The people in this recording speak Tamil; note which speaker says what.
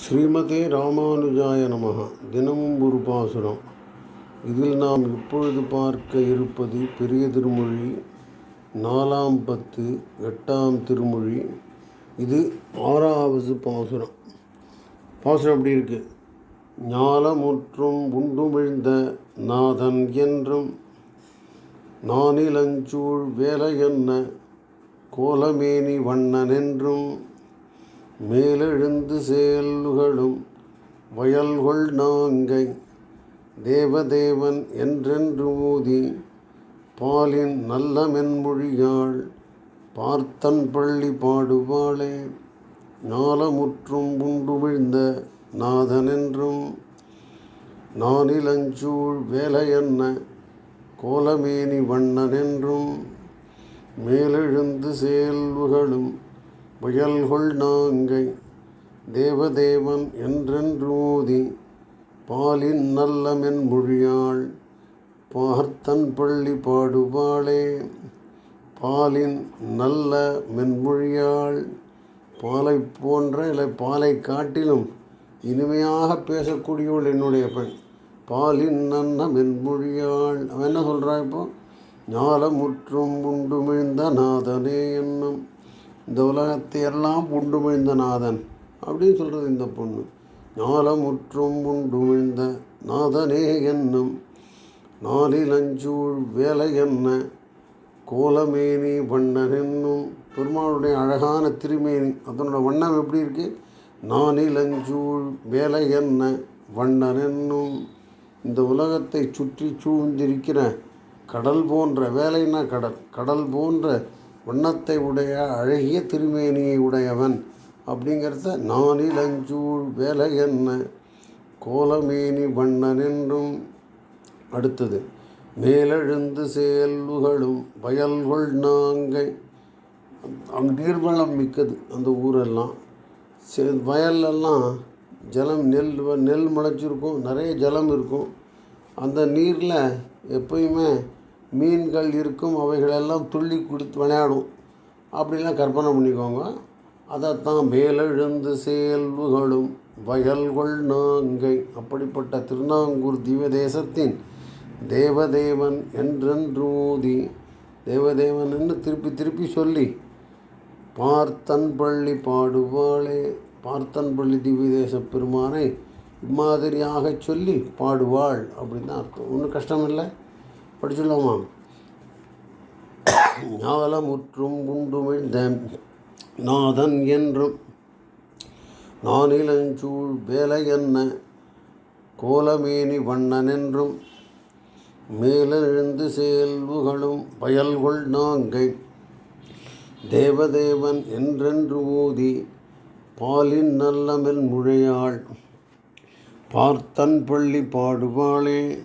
Speaker 1: ஸ்ரீமதே ராமானுஜாய நமக தினமும் ஒரு பாசுரம். இதில் நாம் இப்பொழுது பார்க்க இருப்பது பெரிய திருமொழி நாலாம் பத்து எட்டாம் திருமொழி. இது ஆறாவது பாசுரம். பாசுரம் அப்படி இருக்கு? ஞாலமுற்றும் உண்டுமிழ்ந்த நாதன் என்றும் நானிலஞ்சூழ் வேலையென்ன கோலமேனி வண்ணன் என்றும் மேலெழுந்து செயல்களும் வயல்கொள் நாங்கை தேவதேவன் என்றென்று ஊதி பாலின் நல்ல மென்மொழியாள் பார்த்தன் பள்ளி பாடுவாளே. ஞாலமுற்றும் உண்டு விழுந்த நாதனென்றும் நானிலஞ்சூழ் வேலையன்ன கோலமேனி வண்ணனென்றும் மேலெழுந்து செயல்வுகளும் முயல்கொள் நாங்கை தேவதேவன் என்றென்று மோதி பாலின் நல்ல மென்மொழியாள் பார்த்தன் பள்ளி பாடுபாளே பாலின் நல்ல மென்மொழியாள் பாலை போன்ற இல்லை பாலை காட்டிலும் இனிமையாக பேசக்கூடியவள் என்னுடைய பெண். பாலின் நல்ல மென்மொழியாள் அவன் என்ன சொல்கிறா இப்போ? ஞாலமுற்றும் உண்டுமிழ்ந்த நாதனே என்னும் இந்த உலகத்தை எல்லாம் உண்டுமிழ்ந்த நாதன். அப்படின்னு சொல்கிறது இந்த பொண்ணு. ஞாலமுற்றும் புண்டுமிழ்ந்த நாதனே என்னும் நாலிலஞ்சூழ் வேலை என்ன? கோலமேனி வண்ணன் என்னும் பெருமாளுடைய அழகான திருமேனி. அதனோட வண்ணம் எப்படி இருக்கு? நானிலஞ்சூழ் வேலை என்ன? வண்ணன் என்னும் இந்த உலகத்தை சுற்றி சூழ்ந்திருக்கிற கடல் போன்ற வேலைன்னா கடல். கடல் போன்ற வண்ணத்தை உடைய அழகிய திருமேனியை உடையவன். அப்படிங்கிறத நானிலஞ்சூழ் வேலை என்ன? கோலமேனி வண்ணன் என்றும் அடுத்தது. மேலெழுந்து செயல்களும் வயல்கள் நாங்கை. அங்கே நீர்வளம் மிக்கது அந்த ஊரெல்லாம். செ வயல்லெல்லாம் ஜலம் நெல் நெல் முளைச்சிருக்கும் நிறைய ஜலம் இருக்கும். அந்த நீரில் எப்பயுமே மீன்கள் இருக்கும் அவைகளெல்லாம் துள்ளி கொடுத்து விளையாடும். அப்படிலாம் கற்பனை பண்ணிக்கோங்க. அதைத்தான் மேலெழுந்து செயல்வுகளும் வயல்கொள் நாங்கை. அப்படிப்பட்ட திருநாங்கூர் திவ்ய தேசத்தின் தேவதேவன் என்றென்றூதி தேவதேவன் என்று திருப்பி திருப்பி சொல்லி பார்த்தன் பள்ளி பாடுவாளே பார்த்தன் பள்ளி திவ்ய தேச பெருமானை இம்மாதிரியாக சொல்லி பாடுவாள் அப்படின்னு தான் அர்த்தம். ஒன்றும் கஷ்டம் இல்லை படிச்சுடலாமா ஞாலமுற்றும் உண்டுமிழ்ந்த நாதன் என்றும் நானிலஞ்சூழ் வேலை என்ன? கோலமேனி வண்ணன் என்றும் மேலெழுந்து செயல்வுகளும் பயல்கொள் நாங்கை. தேவதேவன் என்றென்று ஊதி பாலின் நல்லமென் முழையாள் பார்த்தன் பள்ளி பாடுவாளே.